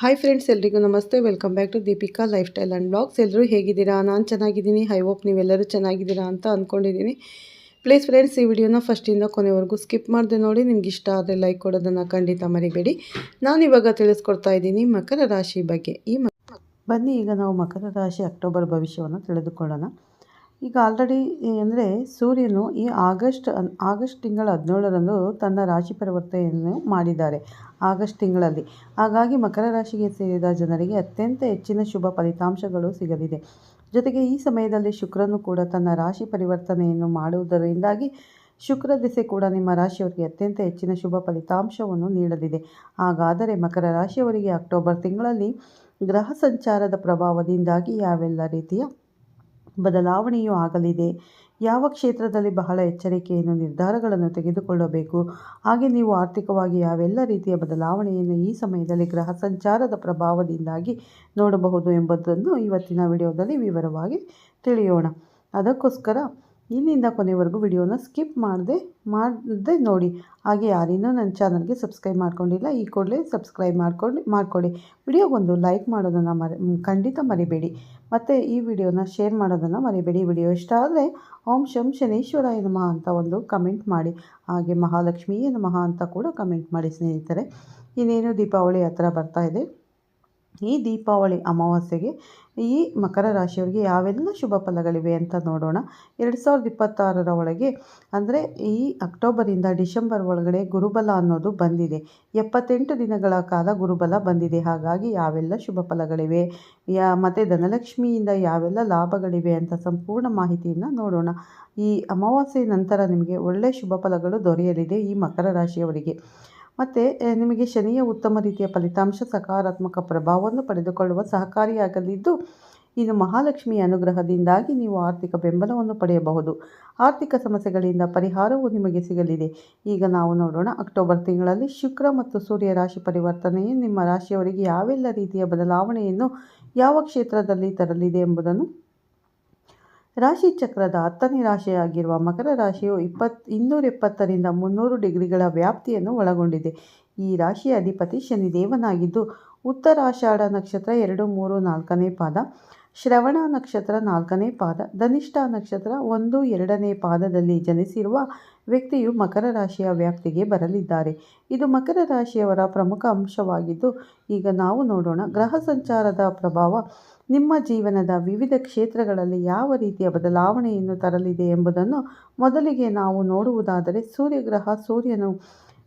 Hi friends ಎಲ್ರಿಗೂ ನಮಸ್ತೆ. Welcome back to Deepika lifestyle and blogs ಎಲ್ಲರೂ ಹೇಗಿದ್ದೀರಾ? ನಾನು ಚೆನ್ನಾಗಿದ್ದೀನಿ. ಐ ಹೋಪ್ ನೀವೆಲ್ಲರೂ ಚೆನ್ನಾಗಿದ್ದೀರಾ ಅಂತ ಅಂದ್ಕೊಂಡಿದ್ದೀನಿ ಪ್ಲೀಸ್ ಫ್ರೆಂಡ್ಸ್ ಈ ವಿಡಿಯೋನ ಫಸ್ಟಿಂದ ಕೊನೆವರೆಗೂ ಸ್ಕಿಪ್ ಮಾಡಿದೆ ನೋಡಿ. ನಿಮ್ಗೆ ಇಷ್ಟ ಆದರೆ ಲೈಕ್ ಕೊಡೋದನ್ನು ಖಂಡಿತ ಮರಿಬೇಡಿ. ನಾನು ಇವಾಗ ತಿಳಿಸ್ಕೊಡ್ತಾ ಇದ್ದೀನಿ ಮಕರ ರಾಶಿ ಬಗ್ಗೆ. ಈ ಬನ್ನಿ, ಈಗ ನಾವು ಮಕರ ರಾಶಿ ಅಕ್ಟೋಬರ್ ಭವಿಷ್ಯವನ್ನು ತಿಳಿದುಕೊಳ್ಳೋಣ. ಈಗ ಆಲ್ರೆಡಿ ಅಂದರೆ ಸೂರ್ಯನು ಈ ಆಗಸ್ಟ್ ಆಗಸ್ಟ್ ತಿಂಗಳ ಹದಿನೇಳರಂದು ತನ್ನ ರಾಶಿ ಪರಿವರ್ತನೆಯನ್ನು ಮಾಡಿದ್ದಾರೆ ಆಗಸ್ಟ್ ತಿಂಗಳಲ್ಲಿ. ಹಾಗಾಗಿ ಮಕರ ರಾಶಿಗೆ ಸೇರಿದ ಜನರಿಗೆ ಅತ್ಯಂತ ಹೆಚ್ಚಿನ ಶುಭ ಫಲಿತಾಂಶಗಳು ಸಿಗಲಿದೆ. ಜೊತೆಗೆ ಈ ಸಮಯದಲ್ಲಿ ಶುಕ್ರನು ಕೂಡ ತನ್ನ ರಾಶಿ ಪರಿವರ್ತನೆಯನ್ನು ಮಾಡುವುದರಿಂದಾಗಿ ಶುಕ್ರ ದಿಸೆ ಕೂಡ ನಿಮ್ಮ ರಾಶಿಯವರಿಗೆ ಅತ್ಯಂತ ಹೆಚ್ಚಿನ ಶುಭ ಫಲಿತಾಂಶವನ್ನು ನೀಡಲಿದೆ. ಹಾಗಾದರೆ ಮಕರ ರಾಶಿಯವರಿಗೆ ಅಕ್ಟೋಬರ್ ತಿಂಗಳಲ್ಲಿ ಗ್ರಹ ಸಂಚಾರದ ಪ್ರಭಾವದಿಂದಾಗಿ ಯಾವೆಲ್ಲ ರೀತಿಯ ಬದಲಾವಣೆಯೂ ಆಗಲಿದೆ. ಯಾವ ಕ್ಷೇತ್ರದಲ್ಲಿ ಬಹಳ ಎಚ್ಚರಿಕೆಯನ್ನು, ನಿರ್ಧಾರಗಳನ್ನು ತೆಗೆದುಕೊಳ್ಳಬೇಕು, ಹಾಗೆ ನೀವು ಆರ್ಥಿಕವಾಗಿ ಯಾವೆಲ್ಲ ರೀತಿಯ ಬದಲಾವಣೆಯನ್ನು ಈ ಸಮಯದಲ್ಲಿ ಗ್ರಹ ಸಂಚಾರದ ಪ್ರಭಾವದಿಂದಾಗಿ ನೋಡಬಹುದು ಎಂಬುದನ್ನು ಇವತ್ತಿನ ವಿಡಿಯೋದಲ್ಲಿ ವಿವರವಾಗಿ ತಿಳಿಯೋಣ. ಅದಕ್ಕೋಸ್ಕರ ಇಲ್ಲಿಂದ ಕೊನೆವರೆಗೂ ವಿಡಿಯೋನ ಸ್ಕಿಪ್ ಮಾಡದೆ ಮಾಡದೆ ನೋಡಿ. ಹಾಗೆ ಯಾರಿನ್ನೂ ನನ್ನ ಚಾನಲ್ಗೆ ಸಬ್ಸ್ಕ್ರೈಬ್ ಮಾಡ್ಕೊಂಡಿಲ್ಲ, ಈ ಕೂಡಲೇ ಸಬ್ಸ್ಕ್ರೈಬ್ ಮಾಡ್ಕೊಂಡು ಮಾಡಿಕೊಡಿ ವಿಡಿಯೋಗೊಂದು ಲೈಕ್ ಮಾಡೋದನ್ನು ಮರಿ, ಖಂಡಿತ ಮರಿಬೇಡಿ. ಮತ್ತು ಈ ವಿಡಿಯೋನ ಶೇರ್ ಮಾಡೋದನ್ನು ಮರಿಬೇಡಿ. ವಿಡಿಯೋ ಇಷ್ಟ ಆದರೆ ಓಂ ಶಂ ಶನೇಶ್ವರಾಯ ನಮಃ ಅಂತ ಒಂದು ಕಮೆಂಟ್ ಮಾಡಿ. ಹಾಗೆ ಮಹಾಲಕ್ಷ್ಮಿಯೇ ನಮಃ ಅಂತ ಕೂಡ ಕಮೆಂಟ್ ಮಾಡಿ ಸ್ನೇಹಿತರೆ. ಇನ್ನೇನು ದೀಪಾವಳಿ ಹತ್ರ ಬರ್ತಾ ಇದೆ. ಈ ದೀಪಾವಳಿ ಅಮಾವಾಸ್ಯೆಗೆ ಈ ಮಕರ ರಾಶಿಯವರಿಗೆ ಯಾವೆಲ್ಲ ಶುಭ ಫಲಗಳಿವೆ ಅಂತ ನೋಡೋಣ. ಎರಡು ಸಾವಿರದ ಇಪ್ಪತ್ತಾರರ ಒಳಗೆ ಅಂದರೆ ಈ ಅಕ್ಟೋಬರಿಂದ ಡಿಸೆಂಬರ್ ಒಳಗಡೆ ಗುರುಬಲ ಅನ್ನೋದು ಬಂದಿದೆ. ಎಪ್ಪತ್ತೆಂಟು ದಿನಗಳ ಕಾಲ ಗುರುಬಲ ಬಂದಿದೆ. ಹಾಗಾಗಿ ಯಾವೆಲ್ಲ ಶುಭ ಫಲಗಳಿವೆ, ಯಾ ಮತ್ತು ಧನಲಕ್ಷ್ಮಿಯಿಂದ ಯಾವೆಲ್ಲ ಲಾಭಗಳಿವೆ ಅಂತ ಸಂಪೂರ್ಣ ಮಾಹಿತಿಯನ್ನು ನೋಡೋಣ. ಈ ಅಮಾವಾಸ್ಯೆ ನಂತರ ನಿಮಗೆ ಒಳ್ಳೆಯ ಶುಭ ಫಲಗಳು ದೊರೆಯಲಿದೆ ಈ ಮಕರ ರಾಶಿಯವರಿಗೆ. ಮತ್ತು ನಿಮಗೆ ಶನಿಯ ಉತ್ತಮ ರೀತಿಯ ಫಲಿತಾಂಶ, ಸಕಾರಾತ್ಮಕ ಪ್ರಭಾವವನ್ನು ಪಡೆದುಕೊಳ್ಳುವ ಸಹಕಾರಿಯಾಗಲಿದ್ದು, ಇನ್ನು ಮಹಾಲಕ್ಷ್ಮಿಯ ಅನುಗ್ರಹದಿಂದಾಗಿ ನೀವು ಆರ್ಥಿಕ ಬೆಂಬಲವನ್ನು ಪಡೆಯಬಹುದು. ಆರ್ಥಿಕ ಸಮಸ್ಯೆಗಳಿಂದ ಪರಿಹಾರವು ನಿಮಗೆ ಸಿಗಲಿದೆ. ಈಗ ನಾವು ನೋಡೋಣ, ಅಕ್ಟೋಬರ್ ತಿಂಗಳಲ್ಲಿ ಶುಕ್ರ ಮತ್ತು ಸೂರ್ಯ ರಾಶಿ ಪರಿವರ್ತನೆಯು ನಿಮ್ಮ ರಾಶಿಯವರಿಗೆ ಯಾವೆಲ್ಲ ರೀತಿಯ ಬದಲಾವಣೆಯನ್ನು ಯಾವ ಕ್ಷೇತ್ರದಲ್ಲಿ ತರಲಿದೆ ಎಂಬುದನ್ನು. ರಾಶಿ ಚಕ್ರದ ಹತ್ತನೇ ರಾಶಿಯಾಗಿರುವ ಮಕರ ರಾಶಿಯು ಇಪ್ಪತ್ ಇನ್ನೂರ ಎಪ್ಪತ್ತರಿಂದ ಮುನ್ನೂರು ಡಿಗ್ರಿಗಳ ವ್ಯಾಪ್ತಿಯನ್ನು ಒಳಗೊಂಡಿದೆ. ಈ ರಾಶಿಯ ಅಧಿಪತಿ ಶನಿದೇವನಾಗಿದ್ದು ಉತ್ತರಾಷಾಢ ನಕ್ಷತ್ರ ಎರಡು, ಮೂರು, ನಾಲ್ಕನೇ ಪಾದ, ಶ್ರವಣ ನಕ್ಷತ್ರ ನಾಲ್ಕನೇ ಪಾದ, ಧನಿಷ್ಠ ನಕ್ಷತ್ರ ಒಂದು, ಎರಡನೇ ಪಾದದಲ್ಲಿ ಜನಿಸಿರುವ ವ್ಯಕ್ತಿಯು ಮಕರ ರಾಶಿಯ ವ್ಯಾಪ್ತಿಗೆ ಬರಲಿದ್ದಾರೆ. ಇದು ಮಕರ ರಾಶಿಯವರ ಪ್ರಮುಖ ಅಂಶವಾಗಿದ್ದು, ಈಗ ನಾವು ನೋಡೋಣ ಗ್ರಹ ಸಂಚಾರದ ಪ್ರಭಾವ. ನಿಮ್ಮ ಜೀವನದ ವಿವಿಧ ಕ್ಷೇತ್ರಗಳಲ್ಲಿ ಯಾವ ರೀತಿಯ ಬದಲಾವಣೆಯನ್ನು ತರಲಿದೆ ಎಂಬುದನ್ನು ಮೊದಲಿಗೆ ನಾವು ನೋಡುವುದಾದರೆ ಸೂರ್ಯಗ್ರಹ ಸೂರ್ಯನು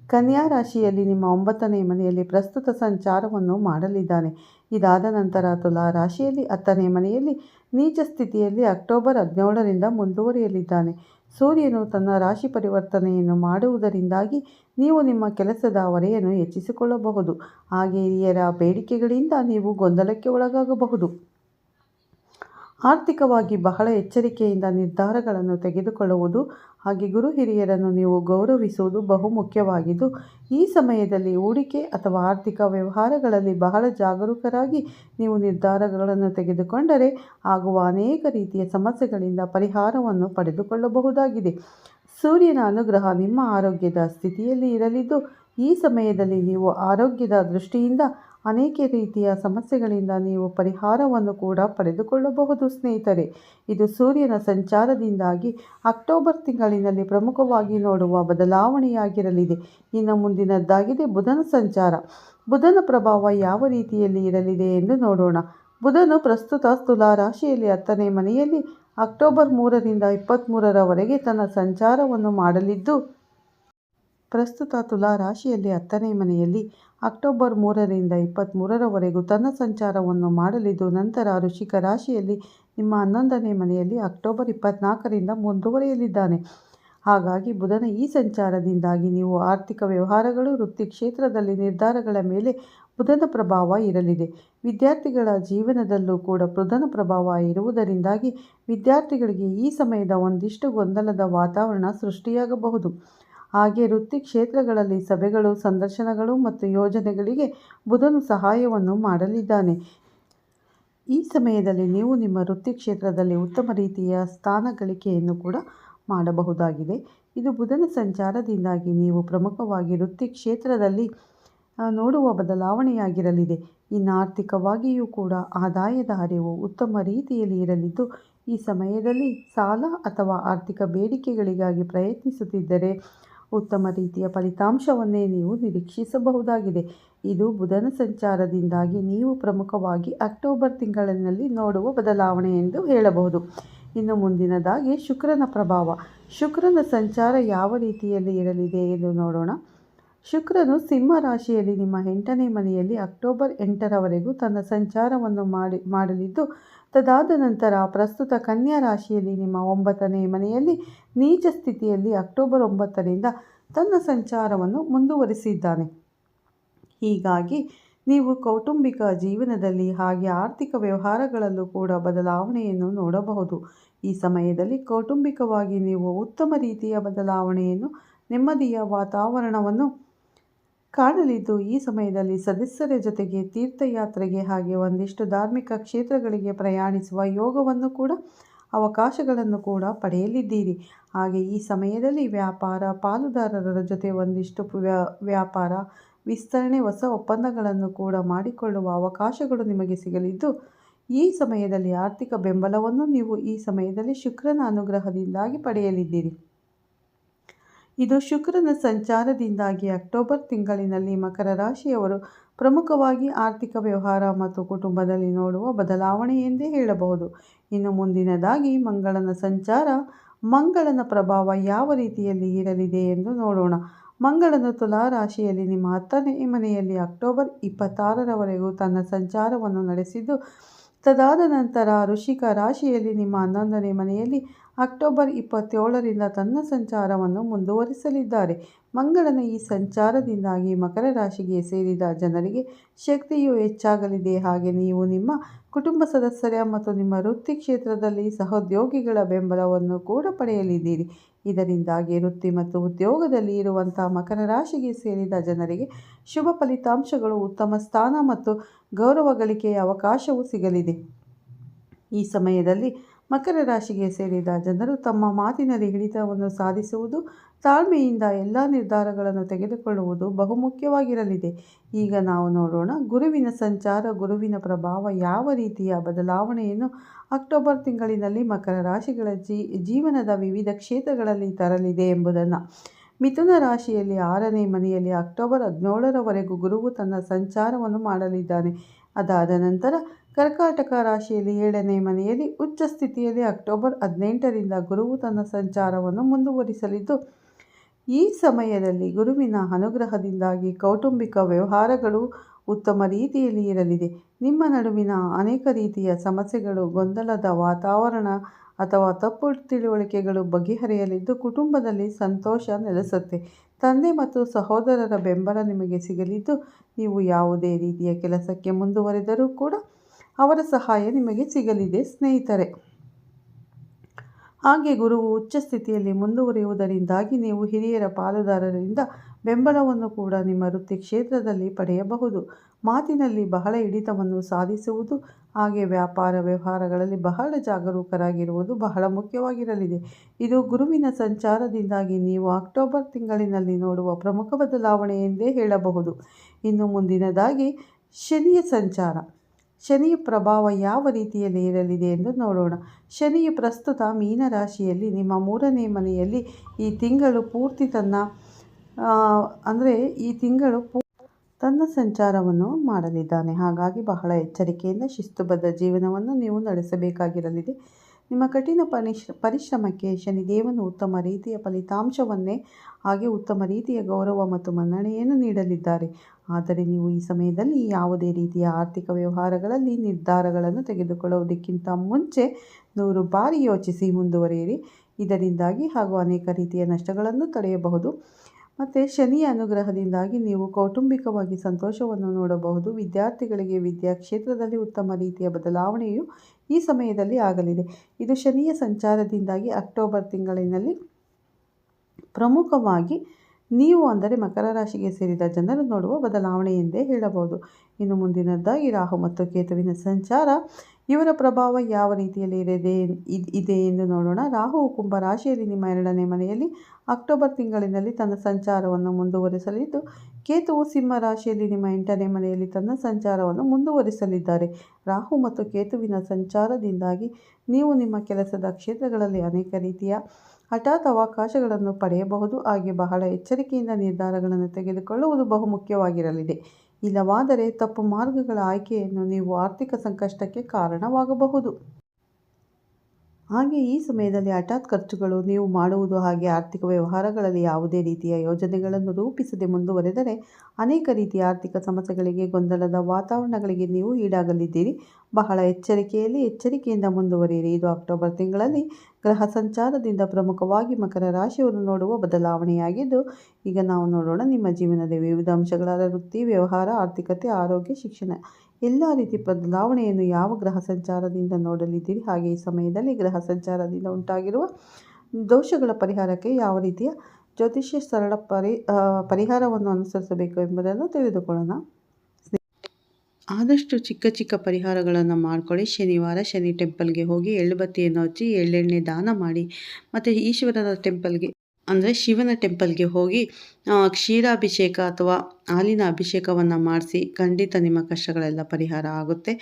ಕನ್ಯಾ ರಾಶಿಯಲ್ಲಿ ನಿಮ್ಮ ಒಂಬತ್ತನೇ ಮನೆಯಲ್ಲಿ ಪ್ರಸ್ತುತ ಸಂಚಾರವನ್ನು ಮಾಡಲಿದ್ದಾನೆ. ಇದಾದ ನಂತರ ತುಲಾ ರಾಶಿಯಲ್ಲಿ ಹತ್ತನೇ ಮನೆಯಲ್ಲಿ ನೀಚ ಸ್ಥಿತಿಯಲ್ಲಿ ಅಕ್ಟೋಬರ್ ಹದಿನೇಳರಿಂದ ಮುಂದುವರಿಯಲಿದ್ದಾನೆ. ಸೂರ್ಯನು ತನ್ನ ರಾಶಿ ಪರಿವರ್ತನೆಯನ್ನು ಮಾಡುವುದರಿಂದಾಗಿ ನೀವು ನಿಮ್ಮ ಕೆಲಸದ ಹೊರೆಯನ್ನು ಹೆಚ್ಚಿಸಿಕೊಳ್ಳಬಹುದು. ಹಾಗೆ ಹಿರಿಯರ ಬೇಡಿಕೆಗಳಿಂದ ನೀವು ಗೊಂದಲಕ್ಕೆ ಒಳಗಾಗಬಹುದು. ಆರ್ಥಿಕವಾಗಿ ಬಹಳ ಎಚ್ಚರಿಕೆಯಿಂದ ನಿರ್ಧಾರಗಳನ್ನು ತೆಗೆದುಕೊಳ್ಳುವುದು ಹಾಗೆ ಗುರು ಹಿರಿಯರನ್ನು ನೀವು ಗೌರವಿಸುವುದು ಬಹುಮುಖ್ಯವಾಗಿದ್ದು ಈ ಸಮಯದಲ್ಲಿ ಹೂಡಿಕೆ ಅಥವಾ ಆರ್ಥಿಕ ವ್ಯವಹಾರಗಳಲ್ಲಿ ಬಹಳ ಜಾಗರೂಕರಾಗಿ ನೀವು ನಿರ್ಧಾರಗಳನ್ನು ತೆಗೆದುಕೊಂಡರೆ ಆಗುವ ಅನೇಕ ರೀತಿಯ ಸಮಸ್ಯೆಗಳಿಂದ ಪರಿಹಾರವನ್ನು ಪಡೆದುಕೊಳ್ಳಬಹುದಾಗಿದೆ. ಸೂರ್ಯನ ಅನುಗ್ರಹ ನಿಮ್ಮ ಆರೋಗ್ಯದ ಸ್ಥಿತಿಯಲ್ಲಿ ಇರಲಿದ್ದು, ಈ ಸಮಯದಲ್ಲಿ ನೀವು ಆರೋಗ್ಯದ ದೃಷ್ಟಿಯಿಂದ ಅನೇಕ ರೀತಿಯ ಸಮಸ್ಯೆಗಳಿಂದ ನೀವು ಪರಿಹಾರವನ್ನು ಕೂಡ ಪಡೆದುಕೊಳ್ಳಬಹುದು, ಸ್ನೇಹಿತರೆ. ಇದು ಸೂರ್ಯನ ಸಂಚಾರದಿಂದಾಗಿ ಅಕ್ಟೋಬರ್ ತಿಂಗಳಿನಲ್ಲಿ ಪ್ರಮುಖವಾಗಿ ನೋಡುವ ಬದಲಾವಣೆಯಾಗಿರಲಿದೆ. ಇನ್ನು ಮುಂದಿನದ್ದಾಗಿದೆ ಬುಧನ ಸಂಚಾರ. ಬುಧನ ಪ್ರಭಾವ ಯಾವ ರೀತಿಯಲ್ಲಿ ಇರಲಿದೆ ಎಂದು ನೋಡೋಣ. ಬುಧನು ಪ್ರಸ್ತುತ ತುಲಾ ರಾಶಿಯಲ್ಲಿ ಹತ್ತನೇ ಮನೆಯಲ್ಲಿ ಅಕ್ಟೋಬರ್ ಮೂರರಿಂದ ಇಪ್ಪತ್ತ್ಮೂರರವರೆಗೆ ತನ್ನ ಸಂಚಾರವನ್ನು ಮಾಡಲಿದ್ದು, ಪ್ರಸ್ತುತ ತುಲಾ ರಾಶಿಯಲ್ಲಿ ಹತ್ತನೇ ಮನೆಯಲ್ಲಿ ಅಕ್ಟೋಬರ್ ಮೂರರಿಂದ ಇಪ್ಪತ್ತ್ಮೂರರವರೆಗೂ ತನ್ನ ಸಂಚಾರವನ್ನು ಮಾಡಲಿದ್ದು, ನಂತರ ಋಷಿಕ ರಾಶಿಯಲ್ಲಿ ನಿಮ್ಮ ಹನ್ನೊಂದನೇ ಮನೆಯಲ್ಲಿ ಅಕ್ಟೋಬರ್ ಇಪ್ಪತ್ತ್ನಾಲ್ಕರಿಂದ ಮುಂದುವರಿಯಲಿದ್ದಾನೆ. ಹಾಗಾಗಿ ಬುಧನ ಈ ಸಂಚಾರದಿಂದಾಗಿ ನೀವು ಆರ್ಥಿಕ ವ್ಯವಹಾರಗಳು, ವೃತ್ತಿ ಕ್ಷೇತ್ರದಲ್ಲಿ ನಿರ್ಧಾರಗಳ ಮೇಲೆ ಬುಧನ ಪ್ರಭಾವ ಇರಲಿದೆ. ವಿದ್ಯಾರ್ಥಿಗಳ ಜೀವನದಲ್ಲೂ ಕೂಡ ಬುಧನ ಪ್ರಭಾವ ಇರುವುದರಿಂದಾಗಿ ವಿದ್ಯಾರ್ಥಿಗಳಿಗೆ ಈ ಸಮಯದ ಒಂದಿಷ್ಟು ಗೊಂದಲದ ವಾತಾವರಣ ಸೃಷ್ಟಿಯಾಗಬಹುದು. ಹಾಗೆ ವೃತ್ತಿ ಕ್ಷೇತ್ರಗಳಲ್ಲಿ ಸಭೆಗಳು, ಸಂದರ್ಶನಗಳು ಮತ್ತು ಯೋಜನೆಗಳಿಗೆ ಬುಧನು ಸಹಾಯವನ್ನು ಮಾಡಲಿದ್ದಾನೆ. ಈ ಸಮಯದಲ್ಲಿ ನೀವು ನಿಮ್ಮ ವೃತ್ತಿ ಕ್ಷೇತ್ರದಲ್ಲಿ ಉತ್ತಮ ರೀತಿಯ ಸ್ಥಾನ ಗಳಿಕೆಯನ್ನು ಕೂಡ ಮಾಡಬಹುದಾಗಿದೆ. ಇದು ಬುಧನ ಸಂಚಾರದಿಂದಾಗಿ ನೀವು ಪ್ರಮುಖವಾಗಿ ವೃತ್ತಿ ಕ್ಷೇತ್ರದಲ್ಲಿ ನೋಡುವ ಬದಲಾವಣೆಯಾಗಿರಲಿದೆ. ಇನ್ನು ಆರ್ಥಿಕವಾಗಿಯೂ ಕೂಡ ಆದಾಯದ ಹರಿವು ಉತ್ತಮ ರೀತಿಯಲ್ಲಿ ಇರಲಿದ್ದು, ಈ ಸಮಯದಲ್ಲಿ ಸಾಲ ಅಥವಾ ಆರ್ಥಿಕ ಬೇಡಿಕೆಗಳಿಗಾಗಿ ಪ್ರಯತ್ನಿಸುತ್ತಿದ್ದರೆ ಉತ್ತಮ ರೀತಿಯ ಫಲಿತಾಂಶವನ್ನೇ ನೀವು ನಿರೀಕ್ಷಿಸಬಹುದಾಗಿದೆ. ಇದು ಬುಧನ ಸಂಚಾರದಿಂದಾಗಿ ನೀವು ಪ್ರಮುಖವಾಗಿ ಅಕ್ಟೋಬರ್ ತಿಂಗಳಿನಲ್ಲಿ ನೋಡುವ ಬದಲಾವಣೆ ಎಂದು ಹೇಳಬಹುದು. ಇನ್ನು ಮುಂದಿನದಾಗಿ ಶುಕ್ರನ ಪ್ರಭಾವ. ಶುಕ್ರನ ಸಂಚಾರ ಯಾವ ರೀತಿಯಲ್ಲಿ ಇರಲಿದೆ ಎಂದು ನೋಡೋಣ. ಶುಕ್ರನು ಸಿಂಹ ರಾಶಿಯಲ್ಲಿ ನಿಮ್ಮ ಎಂಟನೇ ಮನೆಯಲ್ಲಿ ಅಕ್ಟೋಬರ್ ಎಂಟರವರೆಗೂ ತನ್ನ ಸಂಚಾರವನ್ನು ಮಾಡಿ, ಮಾಡಲಿದ್ದು ತದಾದ ನಂತರ ಪ್ರಸ್ತುತ ಕನ್ಯಾ ರಾಶಿಯಲ್ಲಿ ನಿಮ್ಮ ಒಂಬತ್ತನೇ ಮನೆಯಲ್ಲಿ ನೀಚ ಸ್ಥಿತಿಯಲ್ಲಿ ಅಕ್ಟೋಬರ್ ಒಂಬತ್ತರಿಂದ ತನ್ನ ಸಂಚಾರವನ್ನು ಮುಂದುವರಿಸಿದ್ದಾನೆ. ಹೀಗಾಗಿ ನೀವು ಕೌಟುಂಬಿಕ ಜೀವನದಲ್ಲಿ ಹಾಗೆ ಆರ್ಥಿಕ ವ್ಯವಹಾರಗಳಲ್ಲೂ ಕೂಡ ಬದಲಾವಣೆಯನ್ನು ನೋಡಬಹುದು. ಈ ಸಮಯದಲ್ಲಿ ಕೌಟುಂಬಿಕವಾಗಿ ನೀವು ಉತ್ತಮ ರೀತಿಯ ಬದಲಾವಣೆಯನ್ನು ನೆಮ್ಮದಿಯ ವಾತಾವರಣವನ್ನು ಕಾಣಲಿದ್ದು ಈ ಸಮಯದಲ್ಲಿ ಸದಸ್ಯರ ಜೊತೆಗೆ ತೀರ್ಥಯಾತ್ರೆಗೆ ಹಾಗೆ ಒಂದಿಷ್ಟು ಧಾರ್ಮಿಕ ಕ್ಷೇತ್ರಗಳಿಗೆ ಪ್ರಯಾಣಿಸುವ ಯೋಗವನ್ನು ಕೂಡ, ಅವಕಾಶಗಳನ್ನು ಕೂಡ ಪಡೆಯಲಿದ್ದೀರಿ. ಹಾಗೆ ಈ ಸಮಯದಲ್ಲಿ ವ್ಯಾಪಾರ, ಪಾಲುದಾರರ ಜೊತೆ ಒಂದಿಷ್ಟು ವ್ಯಾ- ವ್ಯಾಪಾರ, ವಿಸ್ತರಣೆ, ಹೊಸ ಒಪ್ಪಂದಗಳನ್ನು ಕೂಡ ಮಾಡಿಕೊಳ್ಳುವ ಅವಕಾಶಗಳು ನಿಮಗೆ ಸಿಗಲಿದ್ದು, ಈ ಸಮಯದಲ್ಲಿ ಆರ್ಥಿಕ ಬೆಂಬಲವನ್ನು ನೀವು ಈ ಸಮಯದಲ್ಲಿ ಶುಕ್ರನ ಅನುಗ್ರಹದಿಂದಾಗಿ ಪಡೆಯಲಿದ್ದೀರಿ. ಇದು ಶುಕ್ರನ ಸಂಚಾರದಿಂದಾಗಿ ಅಕ್ಟೋಬರ್ ತಿಂಗಳಿನಲ್ಲಿ ಮಕರ ರಾಶಿಯವರು ಪ್ರಮುಖವಾಗಿ ಆರ್ಥಿಕ ವ್ಯವಹಾರ ಮತ್ತು ಕುಟುಂಬದಲ್ಲಿ ನೋಡುವ ಬದಲಾವಣೆ ಎಂದೇ ಹೇಳಬಹುದು. ಇನ್ನು ಮುಂದಿನದಾಗಿ ಮಂಗಳನ ಸಂಚಾರ, ಮಂಗಳನ ಪ್ರಭಾವ ಯಾವ ರೀತಿಯಲ್ಲಿ ಇರಲಿದೆ ಎಂದು ನೋಡೋಣ. ಮಂಗಳನು ತುಲಾ ರಾಶಿಯಲ್ಲಿ ನಿಮ್ಮ ಹತ್ತನೇ ಮನೆಯಲ್ಲಿ ಅಕ್ಟೋಬರ್ ಇಪ್ಪತ್ತಾರರವರೆಗೂ ತನ್ನ ಸಂಚಾರವನ್ನು ನಡೆಸಿದ್ದು ತದಾದ ನಂತರ ಋಷಿಕಾ ರಾಶಿಯಲ್ಲಿ ನಿಮ್ಮ ಹನ್ನೊಂದನೇ ಮನೆಯಲ್ಲಿ ಅಕ್ಟೋಬರ್ ಇಪ್ಪತ್ತೇಳರಿಂದ ತನ್ನ ಸಂಚಾರವನ್ನು ಮುಂದುವರಿಸಲಿದ್ದಾರೆ. ಮಂಗಳನ ಈ ಸಂಚಾರದಿಂದಾಗಿ ಮಕರ ರಾಶಿಗೆ ಸೇರಿದ ಜನರಿಗೆ ಶಕ್ತಿಯು ಹೆಚ್ಚಾಗಲಿದೆ. ಹಾಗೆ ನೀವು ನಿಮ್ಮ ಕುಟುಂಬ ಸದಸ್ಯರ ಮತ್ತು ನಿಮ್ಮ ವೃತ್ತಿ ಕ್ಷೇತ್ರದಲ್ಲಿ ಸಹೋದ್ಯೋಗಿಗಳ ಬೆಂಬಲವನ್ನು ಕೂಡ ಪಡೆಯಲಿದ್ದೀರಿ. ಇದರಿಂದಾಗಿ ವೃತ್ತಿ ಮತ್ತು ಉದ್ಯೋಗದಲ್ಲಿ ಇರುವಂಥ ಮಕರ ರಾಶಿಗೆ ಸೇರಿದ ಜನರಿಗೆ ಶುಭ ಫಲಿತಾಂಶಗಳು, ಉತ್ತಮ ಸ್ಥಾನ ಮತ್ತು ಗೌರವ ಗಳಿಕೆಯ ಅವಕಾಶವೂ ಸಿಗಲಿದೆ. ಈ ಸಮಯದಲ್ಲಿ ಮಕರ ರಾಶಿಗೆ ಸೇರಿದ ಜನರು ತಮ್ಮ ಮಾತಿನಲ್ಲಿ ಹಿಡಿತವನ್ನು ಸಾಧಿಸುವುದು ತಾಳ್ಮೆಯಿಂದ ಎಲ್ಲ ನಿರ್ಧಾರಗಳನ್ನು ತೆಗೆದುಕೊಳ್ಳುವುದು ಬಹುಮುಖ್ಯವಾಗಿರಲಿದೆ. ಈಗ ನಾವು ನೋಡೋಣ ಗುರುವಿನ ಸಂಚಾರ, ಗುರುವಿನ ಪ್ರಭಾವ ಯಾವ ರೀತಿಯ ಬದಲಾವಣೆಯನ್ನು ಅಕ್ಟೋಬರ್ ತಿಂಗಳಿನಲ್ಲಿ ಮಕರ ರಾಶಿಗಳ ಜೀವನದ ವಿವಿಧ ಕ್ಷೇತ್ರಗಳಲ್ಲಿ ತರಲಿದೆ ಎಂಬುದನ್ನು. ಮಿಥುನ ರಾಶಿಯಲ್ಲಿ ಆರನೇ ಮನೆಯಲ್ಲಿ ಅಕ್ಟೋಬರ್ ಹದಿನೇಳರವರೆಗೂ ಗುರುವು ತನ್ನ ಸಂಚಾರವನ್ನು ಮಾಡಲಿದ್ದಾನೆ. ಅದಾದ ನಂತರ ಕರ್ಕಾಟಕ ರಾಶಿಯಲ್ಲಿ ಏಳನೇ ಮನೆಯಲ್ಲಿ ಉಚ್ಚ ಸ್ಥಿತಿಯಲ್ಲಿ ಅಕ್ಟೋಬರ್ ಹದಿನೆಂಟರಿಂದ ಗುರುವು ತನ್ನ ಸಂಚಾರವನ್ನು ಮುಂದುವರಿಸಲಿದ್ದು ಈ ಸಮಯದಲ್ಲಿ ಗುರುವಿನ ಅನುಗ್ರಹದಿಂದಾಗಿ ಕೌಟುಂಬಿಕ ವ್ಯವಹಾರಗಳು ಉತ್ತಮ ರೀತಿಯಲ್ಲಿ ಇರಲಿದೆ. ನಿಮ್ಮ ನಡುವಿನ ಅನೇಕ ರೀತಿಯ ಸಮಸ್ಯೆಗಳು, ಗೊಂದಲದ ವಾತಾವರಣ ಅಥವಾ ತಪ್ಪು ತಿಳುವಳಿಕೆಗಳು ಬಗೆಹರಿಯಲಿದ್ದು ಕುಟುಂಬದಲ್ಲಿ ಸಂತೋಷ ನೆಲೆಸುತ್ತೆ. ತಂದೆ ಮತ್ತು ಸಹೋದರರ ಬೆಂಬಲ ನಿಮಗೆ ಸಿಗಲಿದ್ದು ನೀವು ಯಾವುದೇ ರೀತಿಯ ಕೆಲಸಕ್ಕೆ ಮುಂದುವರೆದರೂ ಕೂಡ ಅವರ ಸಹಾಯ ನಿಮಗೆ ಸಿಗಲಿದೆ, ಸ್ನೇಹಿತರೆ. ಹಾಗೆ ಗುರುವು ಉಚ್ಚ ಸ್ಥಿತಿಯಲ್ಲಿ ಮುಂದುವರಿಯುವುದರಿಂದಾಗಿ ನೀವು ಹಿರಿಯರ ಪಾಲುದಾರರಿಂದ ಬೆಂಬಲವನ್ನು ಕೂಡ ನಿಮ್ಮ ವೃತ್ತಿ ಕ್ಷೇತ್ರದಲ್ಲಿ ಪಡೆಯಬಹುದು. ಮಾತಿನಲ್ಲಿ ಬಹಳ ಹಿಡಿತವನ್ನು ಸಾಧಿಸುವುದು, ಹಾಗೆ ವ್ಯಾಪಾರ ವ್ಯವಹಾರಗಳಲ್ಲಿ ಬಹಳ ಜಾಗರೂಕರಾಗಿರುವುದು ಬಹಳ ಮುಖ್ಯವಾಗಿರಲಿದೆ. ಇದು ಗುರುವಿನ ಸಂಚಾರದಿಂದಾಗಿ ನೀವು ಅಕ್ಟೋಬರ್ ತಿಂಗಳಿನಲ್ಲಿ ನೋಡುವ ಪ್ರಮುಖ ಬದಲಾವಣೆ ಎಂದೇ ಹೇಳಬಹುದು. ಇನ್ನು ಮುಂದಿನದಾಗಿ, ಶನಿಯ ಸಂಚಾರ. ಶನಿಯ ಪ್ರಭಾವ ಯಾವ ರೀತಿಯಲ್ಲಿ ಇರಲಿದೆ ಎಂದು ನೋಡೋಣ. ಶನಿಯು ಪ್ರಸ್ತುತ ಮೀನರಾಶಿಯಲ್ಲಿ ನಿಮ್ಮ ಮೂರನೇ ಮನೆಯಲ್ಲಿ ಈ ತಿಂಗಳು ಪೂರ್ತಿ ತನ್ನ ಅಂದರೆ ಈ ತಿಂಗಳು ತನ್ನ ಸಂಚಾರವನ್ನು ಮಾಡಲಿದ್ದಾನೆ. ಹಾಗಾಗಿ ಬಹಳ ಎಚ್ಚರಿಕೆಯಿಂದ ಶಿಸ್ತುಬದ್ಧ ಜೀವನವನ್ನು ನೀವು ನಡೆಸಬೇಕಾಗಿರಲಿದೆ. ನಿಮ್ಮ ಕಠಿಣ ಪರಿಶ್ ಪರಿಶ್ರಮಕ್ಕೆ ಶನಿದೇವನು ಉತ್ತಮ ರೀತಿಯ ಫಲಿತಾಂಶವನ್ನೇ, ಹಾಗೆ ಉತ್ತಮ ರೀತಿಯ ಗೌರವ ಮತ್ತು ಮನ್ನಣೆಯನ್ನು ನೀಡಲಿದ್ದಾರೆ. ಆದರೆ ನೀವು ಈ ಸಮಯದಲ್ಲಿ ಯಾವುದೇ ರೀತಿಯ ಆರ್ಥಿಕ ವ್ಯವಹಾರಗಳಲ್ಲಿ ನಿರ್ಧಾರಗಳನ್ನು ತೆಗೆದುಕೊಳ್ಳುವುದಕ್ಕಿಂತ ಮುಂಚೆ ನೂರು ಬಾರಿ ಯೋಚಿಸಿ ಮುಂದುವರಿಯಿರಿ. ಇದರಿಂದಾಗಿ ಹಾಗೂ ಅನೇಕ ರೀತಿಯ ನಷ್ಟಗಳನ್ನು ತಡೆಯಬಹುದು. ಮತ್ತು ಶನಿಯ ಅನುಗ್ರಹದಿಂದಾಗಿ ನೀವು ಕೌಟುಂಬಿಕವಾಗಿ ಸಂತೋಷವನ್ನು ನೋಡಬಹುದು. ವಿದ್ಯಾರ್ಥಿಗಳಿಗೆ ವಿದ್ಯಾ ಕ್ಷೇತ್ರದಲ್ಲಿ ಉತ್ತಮ ರೀತಿಯ ಬದಲಾವಣೆಯು ಈ ಸಮಯದಲ್ಲಿ ಆಗಲಿದೆ. ಇದು ಶನಿಯ ಸಂಚಾರದಿಂದಾಗಿ ಅಕ್ಟೋಬರ್ ತಿಂಗಳಿನಲ್ಲಿ ಪ್ರಮುಖವಾಗಿ ನೀವು ಅಂದರೆ ಮಕರ ರಾಶಿಗೆ ಸೇರಿದ ಜನರು ನೋಡುವ ಬದಲಾವಣೆ ಎಂದೇ ಹೇಳಬಹುದು. ಇನ್ನು ಮುಂದಿನದ್ದಾಗಿ ರಾಹು ಮತ್ತು ಕೇತುವಿನ ಸಂಚಾರ, ಇವರ ಪ್ರಭಾವ ಯಾವ ರೀತಿಯಲ್ಲಿ ಇರದೆ ಇದ್- ಎಂದು ನೋಡೋಣ. ರಾಹು ಕುಂಭ ರಾಶಿಯಲ್ಲಿ ನಿಮ್ಮ ಎರಡನೇ ಮನೆಯಲ್ಲಿ ಅಕ್ಟೋಬರ್ ತಿಂಗಳಿನಲ್ಲಿ ತನ್ನ ಸಂಚಾರವನ್ನು ಮುಂದುವರಿಸಲಿದ್ದು, ಕೇತುವು ಸಿಂಹ ರಾಶಿಯಲ್ಲಿ ನಿಮ್ಮ ಎಂಟನೇ ಮನೆಯಲ್ಲಿ ತನ್ನ ಸಂಚಾರವನ್ನು ಮುಂದುವರಿಸಲಿದ್ದಾರೆ. ರಾಹು ಮತ್ತು ಕೇತುವಿನ ಸಂಚಾರದಿಂದಾಗಿ ನೀವು ನಿಮ್ಮ ಕೆಲಸದ ಕ್ಷೇತ್ರಗಳಲ್ಲಿ ಅನೇಕ ರೀತಿಯ ಹಠಾತ್ ಅವಕಾಶಗಳನ್ನು ಪಡೆಯಬಹುದು. ಹಾಗೆ ಬಹಳ ಎಚ್ಚರಿಕೆಯಿಂದ ನಿರ್ಧಾರಗಳನ್ನು ತೆಗೆದುಕೊಳ್ಳುವುದು ಬಹುಮುಖ್ಯವಾಗಿರಲಿದೆ. ಇಲ್ಲವಾದರೆ ತಪ್ಪು ಮಾರ್ಗಗಳ ಆಯ್ಕೆಯನ್ನು ನೀವು ಆರ್ಥಿಕ ಸಂಕಷ್ಟಕ್ಕೆ ಕಾರಣವಾಗಬಹುದು. ಹಾಗೆ ಈ ಸಮಯದಲ್ಲಿ ಹಠಾತ್ ಖರ್ಚುಗಳು ನೀವು ಮಾಡುವುದು ಹಾಗೆ ಆರ್ಥಿಕ ವ್ಯವಹಾರಗಳಲ್ಲಿ ಯಾವುದೇ ರೀತಿಯ ಯೋಜನೆಗಳನ್ನು ರೂಪಿಸದೆ ಮುಂದುವರೆದರೆ ಅನೇಕ ರೀತಿಯ ಆರ್ಥಿಕ ಸಮಸ್ಯೆಗಳಿಗೆ ಗೊಂದಲದ ವಾತಾವರಣಗಳಿಗೆ ನೀವು ಈಡಾಗಲಿದ್ದೀರಿ. ಬಹಳ ಎಚ್ಚರಿಕೆಯಲ್ಲಿ ಎಚ್ಚರಿಕೆಯಿಂದ ಮುಂದುವರಿಯಿರಿ. ಇದು ಅಕ್ಟೋಬರ್ ತಿಂಗಳಲ್ಲಿ ಗ್ರಹ ಸಂಚಾರದಿಂದ ಪ್ರಮುಖವಾಗಿ ಮಕರ ರಾಶಿಯನ್ನು ನೋಡುವ ಬದಲಾವಣೆಯಾಗಿದ್ದು, ಈಗ ನಾವು ನೋಡೋಣ ನಿಮ್ಮ ಜೀವನದ ವಿವಿಧ ಅಂಶಗಳಾದ ವೃತ್ತಿ, ವ್ಯವಹಾರ, ಆರ್ಥಿಕತೆ, ಆರೋಗ್ಯ, ಶಿಕ್ಷಣ. ಎಲ್ಲ ರೀತಿ ಬದಲಾವಣೆಯನ್ನು ಯಾವ ಗ್ರಹ ಸಂಚಾರದಿಂದ ನೋಡಲಿದ್ದೀರಿ? ಹಾಗೆ ಈ ಸಮಯದಲ್ಲಿ ಗ್ರಹ ಸಂಚಾರದಿಂದ ಉಂಟಾಗಿರುವ ದೋಷಗಳ ಪರಿಹಾರಕ್ಕೆ ಯಾವ ರೀತಿಯ ಜ್ಯೋತಿಷ್ಯ ಸರಳ ಪರಿ ಪರಿಹಾರವನ್ನು ಅನುಸರಿಸಬೇಕು ಎಂಬುದನ್ನು ತಿಳಿದುಕೊಳ್ಳೋಣ. ಆದಷ್ಟು ಚಿಕ್ಕ ಚಿಕ್ಕ ಪರಿಹಾರಗಳನ್ನು ಮಾಡಿಕೊಳ್ಳಿ. ಶನಿವಾರ ಶನಿ ಟೆಂಪಲ್ಗೆ ಹೋಗಿ ಎಳ್ಳುಬತ್ತಿಯನ್ನು ಹಚ್ಚಿ ಎಳ್ಳೆಣ್ಣೆ ದಾನ ಮಾಡಿ, ಮತ್ತು ಈಶ್ವರನ ಟೆಂಪಲ್ಗೆ ಅಂದರೆ ಶಿವನ ಟೆಂಪಲ್ಗೆ ಹೋಗಿ ಕ್ಷೀರಾಭಿಷೇಕ ಅಥವಾ ಹಾಲಿನ ಅಭಿಷೇಕವನ್ನು ಮಾಡಿಸಿ ಖಂಡಿತ ನಿಮ್ಮ ಕಷ್ಟಗಳೆಲ್ಲ ಪರಿಹಾರ ಆಗುತ್ತೆ.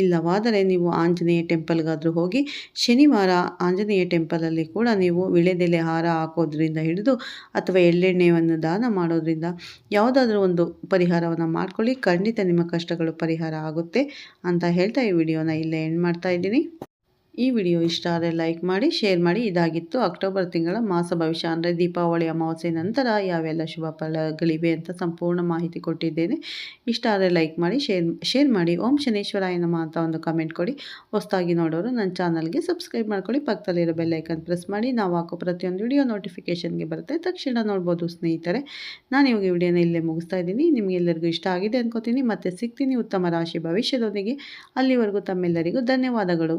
ಇಲ್ಲವಾದರೆ ನೀವು ಆಂಜನೇಯ ಟೆಂಪಲ್ಗಾದರೂ ಹೋಗಿ, ಶನಿವಾರ ಆಂಜನೇಯ ಟೆಂಪಲಲ್ಲಿ ಕೂಡ ನೀವು ವಿಳೆದೆಲೆ ಹಾರ ಹಾಕೋದ್ರಿಂದ ಹಿಡಿದು ಅಥವಾ ಎಳ್ಳೆಣ್ಣೆಯನ್ನು ದಾನ ಮಾಡೋದ್ರಿಂದ ಯಾವುದಾದ್ರೂ ಒಂದು ಪರಿಹಾರವನ್ನು ಮಾಡ್ಕೊಳ್ಳಿ. ಖಂಡಿತ ನಿಮ್ಮ ಕಷ್ಟಗಳು ಪರಿಹಾರ ಆಗುತ್ತೆ ಅಂತ ಹೇಳ್ತಾ ಈ ವಿಡಿಯೋನ ಇಲ್ಲೇ ಎಂಡ್ ಮಾಡ್ತಾ ಇದ್ದೀನಿ. ಈ ವಿಡಿಯೋ ಇಷ್ಟ ಆದರೆ ಲೈಕ್ ಮಾಡಿ, ಶೇರ್ ಮಾಡಿ. ಇದಾಗಿತ್ತು ಅಕ್ಟೋಬರ್ ತಿಂಗಳ ಮಾಸ ಭವಿಷ್ಯ, ಅಂದರೆ ದೀಪಾವಳಿ ಅಮಾವಾಸ್ಯೆ ನಂತರ ಯಾವೆಲ್ಲ ಶುಭ ಫಲಗಳಿವೆ ಅಂತ ಸಂಪೂರ್ಣ ಮಾಹಿತಿ ಕೊಟ್ಟಿದ್ದೇನೆ. ಇಷ್ಟ ಆದರೆ ಲೈಕ್ ಮಾಡಿ, ಶೇರ್ ಶೇರ್ ಮಾಡಿ. ಓಂ ಶನೇಶ್ವರಾಯ ನಮ ಅಂತ ಒಂದು ಕಮೆಂಟ್ ಕೊಡಿ. ಹೊಸದಾಗಿ ನೋಡೋರು ನನ್ನ ಚಾನಲ್ಗೆ ಸಬ್ಸ್ಕ್ರೈಬ್ ಮಾಡ್ಕೊಳ್ಳಿ. ಪಕ್ಕದಲ್ಲಿರೋ ಬೆಲ್ಲೈಕನ್ ಪ್ರೆಸ್ ಮಾಡಿ. ನಾವು ಹಾಕೋ ಪ್ರತಿಯೊಂದು ವಿಡಿಯೋ ನೋಟಿಫಿಕೇಷನ್ಗೆ ಬರುತ್ತೆ. ತಕ್ಷಣ ನೋಡ್ಬೋದು ಸ್ನೇಹಿತರೆ. ನಾನು ಇವಾಗ ವಿಡಿಯೋನ ಇಲ್ಲೇ ಮುಗಿಸ್ತಾ ಇದ್ದೀನಿ. ನಿಮಗೆಲ್ಲರಿಗೂ ಇಷ್ಟ ಆಗಿದೆ ಅನ್ಕೋತೀನಿ. ಮತ್ತೆ ಸಿಗ್ತೀನಿ ಉತ್ತಮ ರಾಶಿ ಭವಿಷ್ಯದೊಂದಿಗೆ. ಅಲ್ಲಿವರೆಗೂ ತಮ್ಮೆಲ್ಲರಿಗೂ ಧನ್ಯವಾದಗಳು.